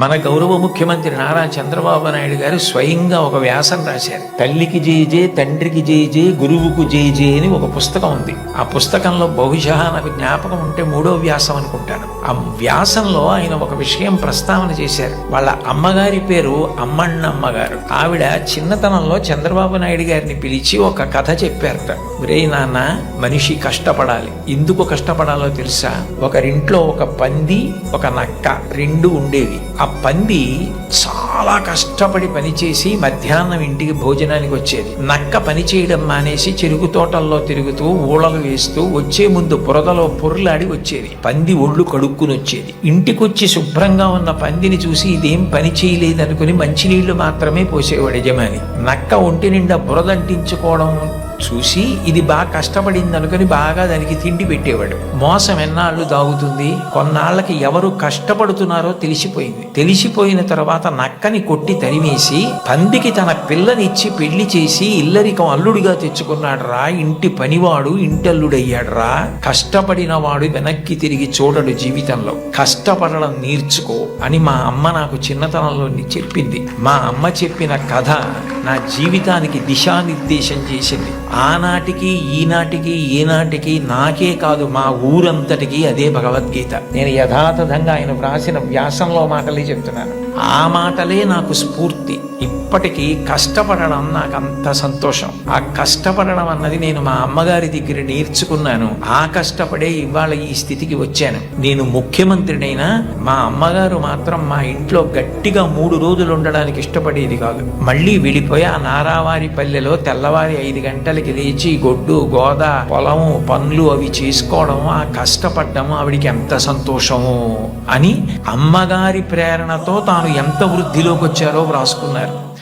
మన గౌరవ ముఖ్యమంత్రి నారా చంద్రబాబు నాయుడు గారు స్వయంగా ఒక వ్యాసం రాశారు. తల్లికి జేజే తండ్రికి జేజే గురువుకు జేజే అని ఒక పుస్తకం ఉంది. ఆ పుస్తకంలో బహుశా నాకు జ్ఞాపకం ఉంటే మూడో వ్యాసం అనుకుంటాను. ఆ వ్యాసంలో ఆయన ఒక విషయం ప్రస్తావన చేశారు. వాళ్ళ అమ్మగారి పేరు అమ్మన్నమ్మ గారు ఆవిడ చిన్నతనంలో చంద్రబాబు నాయుడు గారిని పిలిచి ఒక కథ చెప్పారట. రే నాన్న మనిషి కష్టపడాలి. ఎందుకు కష్టపడాలో తెలుసా? ఒకరింట్లో ఒక పంది ఒక నక్క రెండు ఉండేవి. ఆ పంది చాలా కష్టపడి పనిచేసి మధ్యాహ్నం ఇంటికి భోజనానికి వచ్చేది. నక్క పని చేయడం మానేసి చెరుకు తోటల్లో తిరుగుతూ ఊళలు వేస్తూ వచ్చే ముందు బురదలో పొర్లాడి వచ్చేది. పంది ఒళ్ళు కడుక్కుని వచ్చేది. ఇంటికొచ్చి శుభ్రంగా ఉన్న పందిని చూసి ఇదేం పని చేయలేదనుకుని మంచినీళ్ళు మాత్రమే పోసేవాడు యజమాని. నక్క ఒంటి నిండా బురదంటించుకోవడం చూసి ఇది బాగా కష్టపడింది అనుకుని బాగా దానికి తిండి పెట్టేవాడు. మోసం ఎన్నాళ్ళు దాగుతుంది? కొన్నాళ్ళకి ఎవరు కష్టపడుతున్నారో తెలిసిపోయింది. తెలిసిపోయిన తర్వాత నక్కని కొట్టి తరిమేసి పందికి తన పిల్లనిచ్చి పెళ్ళి చేసి ఇల్లరికం అల్లుడిగా తెచ్చుకున్నాడు రా ఇంటి పనివాడు ఇంటల్లుడయ్యాడు రా కష్టపడిన వాడు వెనక్కి తిరిగి చూడడు జీవితంలో. కష్టపడడం నేర్చుకో అని మా అమ్మ నాకు చిన్నతనంలో చెప్పింది. మా అమ్మ చెప్పిన కథ నా జీవితానికి దిశానిర్దేశం చేసింది. ఆనాటికి ఈనాటికి ఈనాటికి నాకే కాదు మా ఊరంతటికి అదే భగవద్గీత. నేను యథాతథంగా ఆయన వ్రాసిన వ్యాసంలో మాటలే చెప్తున్నాను. ఆ మాటలే నాకు స్ఫూర్తి. ఇప్పటికీ కష్టపడడం నాకు అంత సంతోషం. ఆ కష్టపడడం అన్నది నేను మా అమ్మగారి దగ్గర నేర్చుకున్నాను. ఆ కష్టపడే ఇవాళ ఈ స్థితికి వచ్చాను. నేను ముఖ్యమంత్రినైనా మా అమ్మగారు మాత్రం మా ఇంట్లో గట్టిగా మూడు రోజులు ఉండడానికి ఇష్టపడేది కాదు. మళ్ళీ వెళ్ళిపోయి ఆ నారావారి పల్లెలో తెల్లవారి ఐదు గంటలకి లేచి గొడ్డు గోద పొలము పనులు అవి చేసుకోవడం ఆ కష్టపడ్డము? ఆవిడికి ఎంత సంతోషము? అని అమ్మగారి ప్రేరణతో తాను ఎంత వృద్ధిలోకి వచ్చారో వ్రాసుకున్నారు.